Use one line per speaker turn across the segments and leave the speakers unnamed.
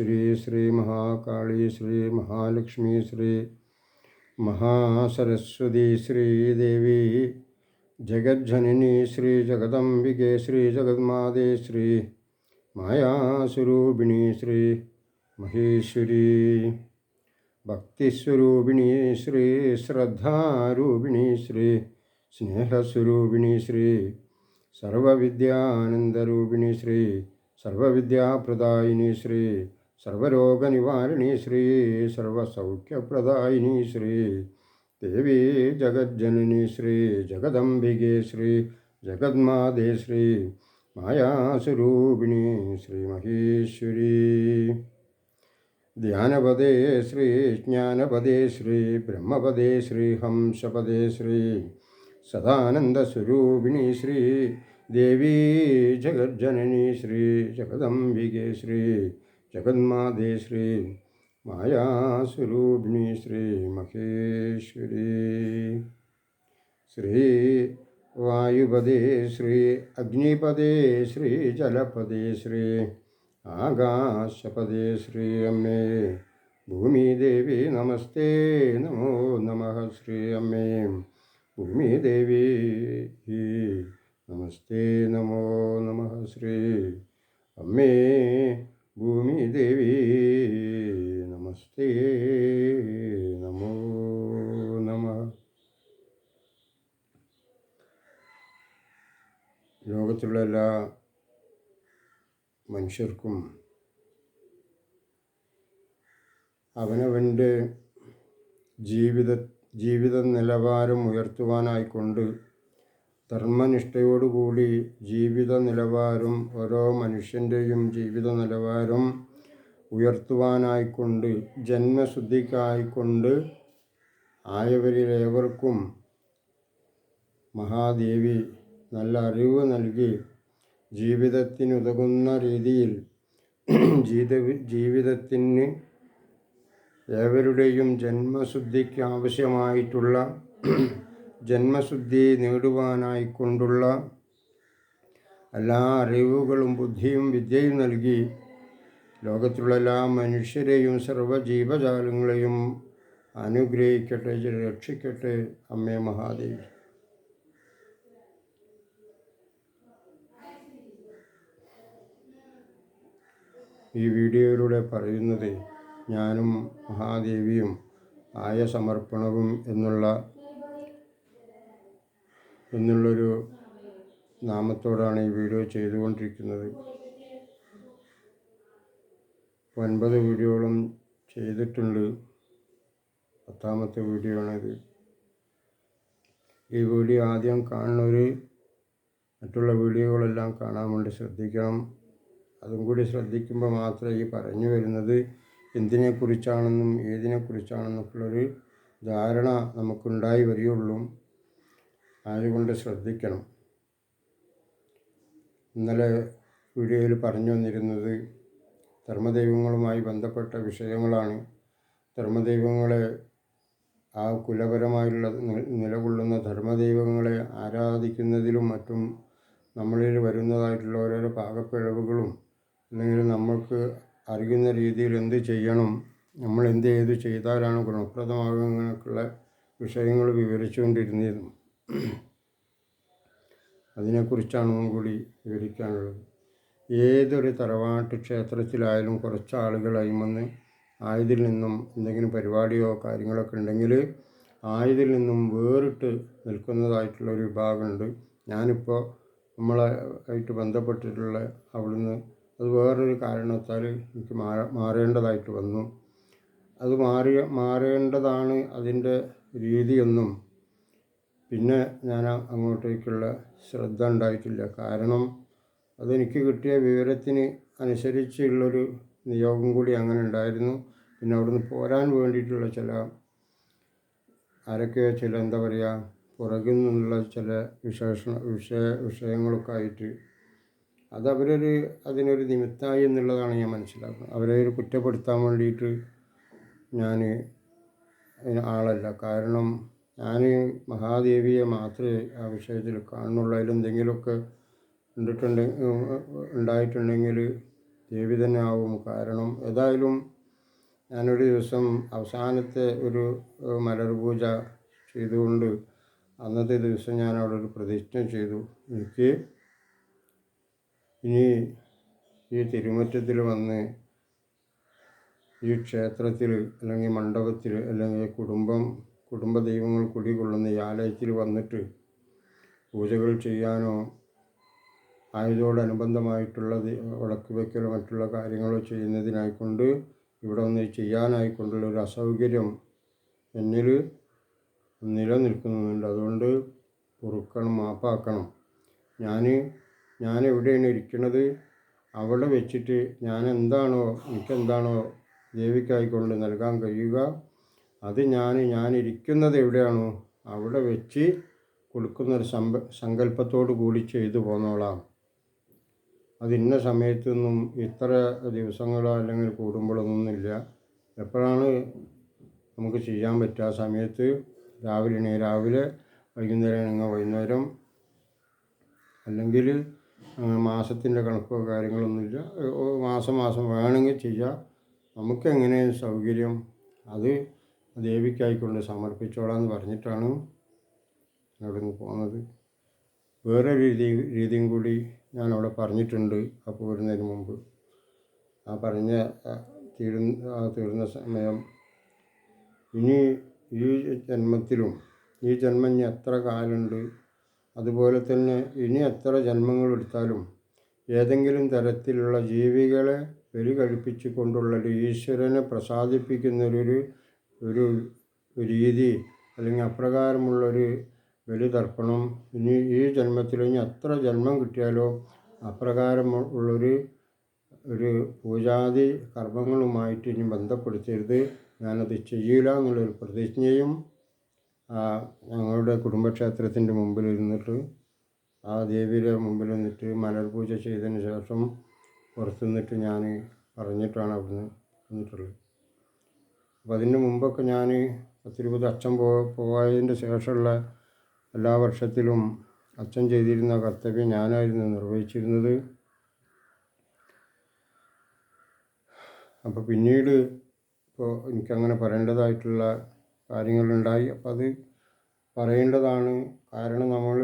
श्री श्री महाकाली श्री महालक्ष्मी श्री महासरस्वती श्रीदेवी जगज्जननी श्री जगदंबिके श्री जगन्मादे श्री मायास्वरूपिणी श्री महेश्वरी भक्तिस्वरूपिणी श्री श्रद्धारूपिणी श्री स्नेहस्वरूपिणी श्री सर्वविद्यानन्दरूपिणी श्री सर्वविद्याप्रदायिनी श्री सर्वरोग निवारिणी श्री सर्वसौख्य प्रदायिनी श्री देवी जगज्जननी श्री जगदंबिके श्री जगन्मादे श्री मायासुरूपिणी श्री महेश्वरी ध्यानपदे श्री, ज्ञानपदे श्री, ब्रह्मपदे श्री, हंसपदे श्री, सदानन्दस्वरूपिणी श्री, देवी जगज्जननी श्री, जगदम्बिके श्री ശ്രീ മായാസ്വരൂപിണി ശ്രീ മഹേശ്വരി ശ്രീ വായുപദേ ശ്രീ അഗ്നിപദേ ശ്രീ ജലപദേ ശ്രീ ആകാശപദേ ശ്രീ അമ്മേ ഭൂമിദേവി നമസ്തേ നമോ നമഃ ശ്രീ അമ്മേ ഭൂമിദേവി നമസ്തേ നമോ നമഃ ശ്രീ അമ്മേ ഭൂമിദേവി നമസ്തേ നമോ നമ. ലോകത്തിലുള്ള എല്ലാ മനുഷ്യർക്കും അവനവന്റെ ജീവിത ജീവിത നിലവാരം ഉയർത്തുവാനായിക്കൊണ്ട് ധർമ്മനിഷ്ഠയോടുകൂടി ജീവിത നിലവാരം ഓരോ മനുഷ്യന്റെയും ജീവിത നിലവാരം ഉയർത്തുവാനായിക്കൊണ്ട് ജന്മശുദ്ധിക്കായിക്കൊണ്ട് ആയവരിലേവർക്കും മഹാദേവി നല്ല അറിവ് നൽകി ജീവിതത്തിനുതകുന്ന രീതിയിൽ ജീവിത ജീവിതത്തിന് ഏവരുടെയും ജന്മശുദ്ധിക്ക് ആവശ്യമായിട്ടുള്ള ജന്മശുദ്ധി നേടുവാനായിക്കൊണ്ടുള്ള എല്ലാ അറിവുകളും ബുദ്ധിയും വിദ്യയും നൽകി ലോകത്തിലുള്ള എല്ലാ മനുഷ്യരെയും സർവജീവജാലങ്ങളെയും അനുഗ്രഹിക്കട്ടെ രക്ഷിക്കട്ടെ അമ്മേ മഹാദേവി. ഈ വീഡിയോയിലൂടെ പറയുന്നത് ഞാനും മഹാദേവിയും ആയ സമർപ്പണവും എന്നുള്ള എന്നുള്ളൊരു നാമത്തോടാണ് ഈ വീഡിയോ ചെയ്തുകൊണ്ടിരിക്കുന്നത്. ഒൻപത് വീഡിയോകളും ചെയ്തിട്ടുണ്ട്. പത്താമത്തെ വീഡിയോ ആണിത് ഈ വീഡിയോ ആദ്യം കാണുന്നവർ മറ്റുള്ള വീഡിയോകളെല്ലാം കാണാൻ വേണ്ടി ശ്രദ്ധിക്കണം. അതും കൂടി ശ്രദ്ധിക്കുമ്പോൾ മാത്രമേ ഈ പറഞ്ഞു വരുന്നത് എന്തിനെക്കുറിച്ചാണെന്നും ഏതിനെക്കുറിച്ചാണെന്നൊക്കെയുള്ളൊരു ധാരണ നമുക്കുണ്ടായി വരികയുള്ളൂ. അതുകൊണ്ട് ശ്രദ്ധിക്കണം. ഇന്നലെ വീഡിയോയിൽ പറഞ്ഞു വന്നിരുന്നത് ധർമ്മദൈവങ്ങളുമായി ബന്ധപ്പെട്ട വിഷയങ്ങളാണ്. ധർമ്മദൈവങ്ങളെ ആ കുലപരമായുള്ള നിലകൊള്ളുന്ന ധർമ്മദൈവങ്ങളെ ആരാധിക്കുന്നതിലും മറ്റും നമ്മളിൽ വരുന്നതായിട്ടുള്ള ഓരോരോ പാകപ്പിഴവുകളും അല്ലെങ്കിൽ നമ്മൾക്ക് അറിയുന്ന രീതിയിൽ എന്ത് ചെയ്യണം നമ്മൾ എന്ത് ചെയ്ത് ചെയ്താലാണ് ഗുണപ്രദമാകുന്നതിനൊക്കെയുള്ള വിഷയങ്ങൾ വിവരിച്ചുകൊണ്ടിരുന്നിരുന്നു. അതിനെക്കുറിച്ചാണ് കൂടി വിവരിക്കാനുള്ളത്. ഏതൊരു തറവാട്ട് ക്ഷേത്രത്തിലായാലും കുറച്ച് ആളുകൾ അയിമന്ന് ആയതിൽ നിന്നും എന്തെങ്കിലും പരിപാടിയോ കാര്യങ്ങളൊക്കെ ഉണ്ടെങ്കിൽ ആയതിൽ നിന്നും വേറിട്ട് നിൽക്കുന്നതായിട്ടുള്ള ഒരു വിഭാഗമുണ്ട്. ഞാനിപ്പോൾ നമ്മളെ ആയിട്ട് ബന്ധപ്പെട്ടിട്ടുള്ള അവിടുന്ന് അത് വേറൊരു കാരണത്താൽ എനിക്ക് മാറ മാറേണ്ടതായിട്ട് വന്നു. അത് മാറിയ മാറേണ്ടതാണ് അതിന്റെ രീതിയൊന്നും പിന്നെ ഞാൻ അങ്ങോട്ടേക്കുള്ള ശ്രദ്ധ ഉണ്ടായിട്ടില്ല. കാരണം അതെനിക്ക് കിട്ടിയ വിവരത്തിന് അനുസരിച്ചുള്ളൊരു നിയോഗം കൂടി അങ്ങനെ ഉണ്ടായിരുന്നു. പിന്നെ അവിടുന്ന് പോരാൻ വേണ്ടിയിട്ടുള്ള ചില ആരൊക്കെ ചില എന്താ പറയുക പുറകിൽ നിന്നുള്ള ചില വിശേഷ വിഷയ വിഷയങ്ങളൊക്കെ ആയിട്ട് അതവരൊരു അതിനൊരു നിമിത്തമായി എന്നുള്ളതാണ് ഞാൻ മനസ്സിലാക്കുന്നത്. അവരെ ഒരു കുറ്റപ്പെടുത്താൻ വേണ്ടിയിട്ട് ഞാൻ ആളല്ല. കാരണം ഞാൻ മഹാദേവിയെ മാത്രമേ ആ വിഷയത്തിൽ കാണുന്നുള്ളൂ. അതിലെന്തെങ്കിലുമൊക്കെ കണ്ടിട്ടുണ്ട് ഉണ്ടായിട്ടുണ്ടെങ്കിൽ ദേവി തന്നെ ആവും. കാരണം ഏതായാലും ഞാനൊരു ദിവസം അവസാനത്തെ ഒരു മലർ പൂജ ചെയ്തുകൊണ്ട് അന്നത്തെ ദിവസം ഞാൻ അവിടെ ഒരു പ്രതിജ്ഞ ചെയ്തു. എനിക്ക് ഇനി ഈ തിരുമുറ്റത്തിൽ വന്ന് ഈ ക്ഷേത്രത്തിൽ അല്ലെങ്കിൽ മണ്ഡപത്തിൽ അല്ലെങ്കിൽ കുടുംബം കുടുംബ ദൈവങ്ങൾ കുടികൊള്ളുന്ന ഈ ആലയത്തിൽ വന്നിട്ട് പൂജകൾ ചെയ്യാനോ ആയതോടനുബന്ധമായിട്ടുള്ള ദി- വിളക്ക് വയ്ക്കലോ മറ്റുള്ള കാര്യങ്ങളോ ചെയ്യുന്നതിനായിക്കൊണ്ട് ഇവിടെ ഒന്ന് ചെയ്യാനായിക്കൊണ്ടുള്ള ഒരു അസൗകര്യം എന്നിൽ നിലനിൽക്കുന്നുണ്ട്. അതുകൊണ്ട് പൊറുക്കണം മാപ്പാക്കണം. ഞാൻ ഞാൻ എവിടെയാണ് ഇരിക്കുന്നത് അവിടെ വെച്ചിട്ട് ഞാൻ എന്താണോ എനിക്കെന്താണോ ദേവിക്കായിക്കൊണ്ട് നൽകാൻ കഴിയുക അത് ഞാൻ ഞാനിരിക്കുന്നത് എവിടെയാണോ അവിടെ വെച്ച് കൊടുക്കുന്നൊരു സമ്പ സങ്കല്പത്തോടു കൂടി ചെയ്തു പോന്നോളാം. അതിന്ന സമയത്തൊന്നും ഇത്ര ദിവസങ്ങളോ അല്ലെങ്കിൽ കൂടുമ്പോഴൊന്നുമില്ല. എപ്പോഴാണ് നമുക്ക് ചെയ്യാൻ പറ്റുക? ആ സമയത്ത് രാവിലെ രാവിലെ വൈകുന്നേരം ആണെങ്കിൽ വൈകുന്നേരം അല്ലെങ്കിൽ മാസത്തിന്റെ കണക്കോ കാര്യങ്ങളൊന്നുമില്ല. മാസം മാസം വേണമെങ്കിൽ ചെയ്യാം. നമുക്ക് എങ്ങനെയാണ് സൗകര്യം? അത് ദേവിക്കായിക്കൊണ്ട് സമർപ്പിച്ചോളാം എന്ന് പറഞ്ഞിട്ടാണ് അവിടെ നിന്ന് പോകുന്നത് വേറെ രീതി രീതിയും കൂടി ഞാൻ അവിടെ പറഞ്ഞിട്ടുണ്ട്. ആ പോരുന്നതിന് മുമ്പ്. ആ പറഞ്ഞ തീരു തീരുന്ന തീർന്ന സമയം. ഇനി ഈ ജന്മത്തിലും ഈ ജന്മം ഇനി എത്ര കാലുണ്ട്? അതുപോലെ തന്നെ ഇനി എത്ര ജന്മങ്ങൾ എടുത്താലും ഏതെങ്കിലും തരത്തിലുള്ള ജീവികളെ ബലി കഴിപ്പിച്ചു കൊണ്ടുള്ള ഈശ്വരനെ പ്രസാദിപ്പിക്കുന്നൊരു ഒരു രീതി അല്ലെങ്കിൽ അപ്രകാരമുള്ളൊരു ബലി തർപ്പണം ഇനി ഈ ജന്മത്തിൽ ഇനി എത്ര ജന്മം കിട്ടിയാലോ അപ്രകാരം ഉള്ളൊരു ഒരു പൂജാതി കർമ്മങ്ങളുമായിട്ട് ഇനി ബന്ധപ്പെടുത്തരുത്. ഞാനത് ചെയ്യില്ല എന്നുള്ളൊരു പ്രതിജ്ഞയും ഞങ്ങളുടെ കുടുംബക്ഷേത്രത്തിന്റെ മുമ്പിൽ ഇരുന്നിട്ട് ആ ദേവിയുടെ മുമ്പിൽ നിന്നിട്ട് മലർ പൂജ ചെയ്തതിന് ശേഷം പുറത്തു നിന്നിട്ട് ഞാൻ പറഞ്ഞിട്ടാണ് അവിടുന്ന് വന്നിട്ടുള്ളത്. അപ്പോൾ അതിന് മുമ്പൊക്കെ ഞാൻ പത്തിരുപത് അച്ഛൻ പോ പോയതിന്റെ ശേഷമുള്ള എല്ലാ വർഷത്തിലും അച്ഛൻ ചെയ്തിരുന്ന കർത്തവ്യം ഞാനായിരുന്നു നിർവഹിച്ചിരുന്നത്. അപ്പോൾ പിന്നീട് ഇപ്പോൾ എനിക്കങ്ങനെ പറയേണ്ടതായിട്ടുള്ള കാര്യങ്ങളുണ്ടായി. അപ്പോൾ അത് പറയേണ്ടതാണ് കാരണം നമ്മൾ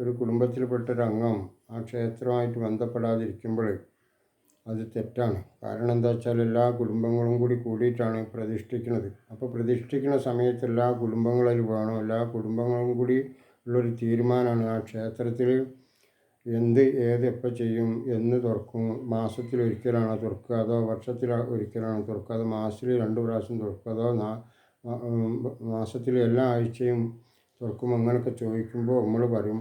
ഒരു കുടുംബത്തിൽപ്പെട്ടൊരംഗം ആ ക്ഷേത്രമായിട്ട് ബന്ധപ്പെടാതിരിക്കുമ്പോൾ അത് തെറ്റാണ്. കാരണം എന്താ വെച്ചാൽ എല്ലാ കുടുംബങ്ങളും കൂടി കൂടിയിട്ടാണ് പ്രതിഷ്ഠിക്കുന്നത്. അപ്പോൾ പ്രതിഷ്ഠിക്കുന്ന സമയത്ത് എല്ലാ കുടുംബങ്ങളിൽ വേണം എല്ലാ കുടുംബങ്ങളും കൂടി ഉള്ളൊരു തീരുമാനമാണ് ആ ക്ഷേത്രത്തിൽ എന്ത് ഏത് എപ്പോൾ ചെയ്യും എന്ന് തുറക്കും. മാസത്തിൽ ഒരിക്കലാണോ തുറക്കുക അതോ വർഷത്തിൽ ഒരിക്കലാണോ തുറക്കുക അതോ മാസത്തിൽ രണ്ട് പ്രാവശ്യം തുറക്കുക അതോ മാസത്തിൽ എല്ലാ ആഴ്ചയും തുറക്കും അങ്ങനെയൊക്കെ ചോദിക്കുമ്പോൾ നമ്മൾ പറയും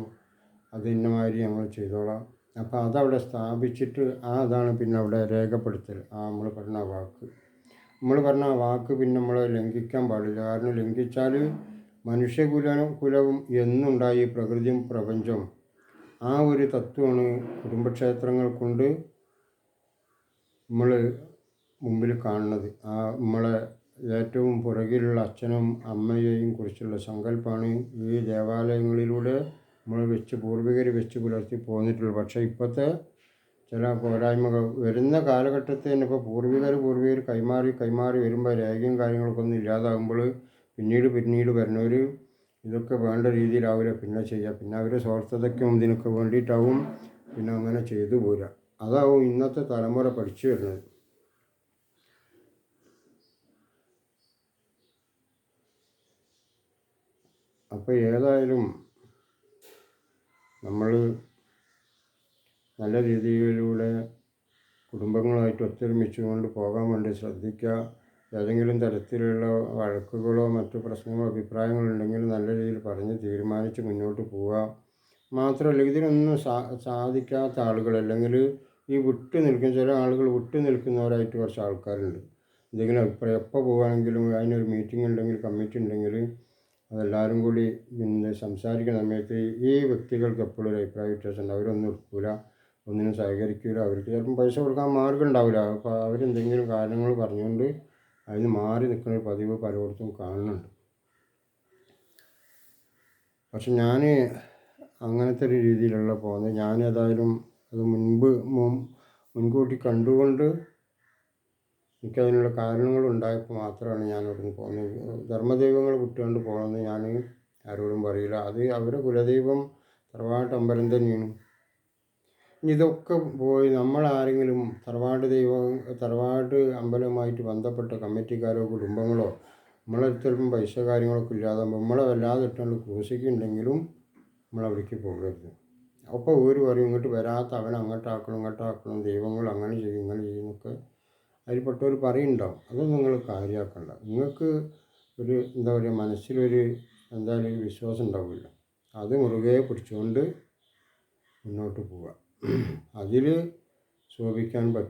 അത് ഇന്നമാതിരി ഞങ്ങൾ ചെയ്തോളാം. അപ്പോൾ അതവിടെ സ്ഥാപിച്ചിട്ട് ആ അതാണ് പിന്നെ അവിടെ രേഖപ്പെടുത്തൽ. ആ നമ്മൾ പറഞ്ഞ വാക്ക്. നമ്മൾ പറഞ്ഞ ആ വാക്ക് പിന്നെ നമ്മൾ ലംഘിക്കാൻ പാടില്ല. കാരണം ലംഘിച്ചാൽ മനുഷ്യകുലവും കുലവും എന്നുണ്ടായി പ്രകൃതിയും പ്രപഞ്ചവും. ആ ഒരു തത്വമാണ് കുടുംബക്ഷേത്രങ്ങൾ കൊണ്ട് നമ്മൾ മുമ്പിൽ കാണുന്നത്. ആ നമ്മളെ ഏറ്റവും പുറകിലുള്ള അച്ഛനും അമ്മയെയും കുറിച്ചുള്ള സങ്കല്പമാണ് ഈ ദേവാലയങ്ങളിലൂടെ നമ്മൾ വെച്ച് പൂർവികർ വെച്ച് പുലർത്തി പോന്നിട്ടുള്ളൂ. പക്ഷേ ഇപ്പോഴത്തെ ചില പോരായ്മകൾ വരുന്ന കാലഘട്ടത്തിൽ തന്നെ ഇപ്പോൾ പൂർവികർ പൂർവികർ കൈമാറി കൈമാറി വരുമ്പോൾ രേഖയും കാര്യങ്ങളൊക്കെ ഒന്നും ഇല്ലാതാകുമ്പോൾ പിന്നീട് പിന്നീട് വരുന്നവർ ഇതൊക്കെ വേണ്ട രീതിയിലാവില്ല പിന്നെ ചെയ്യുക പിന്നെ അവരെ സ്വാർത്ഥതയ്ക്കും ഇതിനൊക്കെ വേണ്ടിയിട്ടാവും പിന്നെ അങ്ങനെ ചെയ്തു പോരുക അതാവും ഇന്നത്തെ തലമുറ പഠിച്ചു വരുന്നത്. അപ്പോൾ ഏതായാലും നമ്മൾ നല്ല രീതിയിലൂടെ കുടുംബങ്ങളായിട്ട് ഒത്തൊരുമിച്ചുകൊണ്ട് പോകാൻ വേണ്ടി ശ്രദ്ധിക്കുക. ഏതെങ്കിലും തരത്തിലുള്ള വഴക്കുകളോ മറ്റു പ്രശ്നങ്ങളോ അഭിപ്രായങ്ങളോ ഉണ്ടെങ്കിൽ നല്ല രീതിയിൽ പറഞ്ഞ് തീരുമാനിച്ച് മുന്നോട്ട് പോവുക. മാത്രമല്ല ഇതിനൊന്നും സാ സാധിക്കാത്ത ആളുകൾ അല്ലെങ്കിൽ ഈ വിട്ടു നിൽക്കുന്ന ചില ആളുകൾ വിട്ടു നിൽക്കുന്നവരായിട്ട് കുറച്ച് ആൾക്കാരുണ്ട്. എന്തെങ്കിലും അഭിപ്രായം എപ്പോൾ പോവുകയാണെങ്കിലും അതിനൊരു മീറ്റിംഗ് ഉണ്ടെങ്കിൽ കമ്മിറ്റി ഉണ്ടെങ്കിൽ അതെല്ലാവരും കൂടി നിന്ന് സംസാരിക്കുന്ന സമയത്ത് ഈ വ്യക്തികൾക്ക് എപ്പോഴും ഒരു അഭിപ്രായ വ്യത്യാസം ഉണ്ട് അവരൊന്നും എടുക്കൂല ഒന്നിനും സഹകരിക്കില്ല അവർക്ക് ചിലപ്പം പൈസ കൊടുക്കാൻ മാർഗം ഉണ്ടാവില്ല. അപ്പോൾ അവരെന്തെങ്കിലും കാര്യങ്ങൾ പറഞ്ഞുകൊണ്ട് അതിന് മാറി നിൽക്കുന്ന ഒരു പതിവ് പലയിടത്തും കാണുന്നുണ്ട്. പക്ഷെ ഞാൻ അങ്ങനത്തെ ഒരു രീതിയിലുള്ള പോകുന്നത് ഞാൻ ഏതായാലും അത് മുൻപ് മുൻകൂട്ടി കണ്ടുകൊണ്ട് എനിക്കതിനുള്ള കാരണങ്ങൾ ഉണ്ടായപ്പോൾ മാത്രമാണ് ഞാൻ അവിടുന്ന് പോകുന്നത് ധർമ്മദൈവങ്ങൾ വിട്ടുകൊണ്ട് പോകണമെന്ന് ഞാൻ ആരോടും പറയില്ല. അത് അവരെ കുലദൈവം തറവാട്ട് അമ്പലം തന്നെയാണ്. ഇതൊക്കെ പോയി നമ്മളാരെങ്കിലും തറവാട് ദൈവം തറവാട് അമ്പലവുമായിട്ട് ബന്ധപ്പെട്ട കമ്മിറ്റിക്കാരോ കുടുംബങ്ങളോ നമ്മളെ ചിലപ്പം പൈസ കാര്യങ്ങളൊക്കെ ഇല്ലാതെ നമ്മളെ വല്ലാതെ ഇട്ടുകൊണ്ട് ക്രൂശിക്കുന്നുണ്ടെങ്കിലും നമ്മൾ അവിടേക്ക് പോകരുത്. അപ്പോൾ ഒരു പറയും ഇങ്ങോട്ട് വരാത്ത അവൻ അങ്ങോട്ടാക്കണം ഇങ്ങോട്ടാക്കണം ദൈവങ്ങൾ അങ്ങനെ ചെയ്യും ഇങ്ങനെ ചെയ്യും എന്നൊക്കെ അതിൽപ്പെട്ടവർ പറയുന്നുണ്ടാവും. അതൊന്നും നിങ്ങൾ കാര്യമാക്കണ്ട നിങ്ങൾക്ക് ഒരു എന്താ പറയുക മനസ്സിലൊരു എന്തായാലും ഒരു വിശ്വാസം ഉണ്ടാവില്ല അത് മുറുകെ പിടിച്ചുകൊണ്ട് മുന്നോട്ട് പോവുക. അതിൽ ശോഭിക്കാൻ പറ്റും.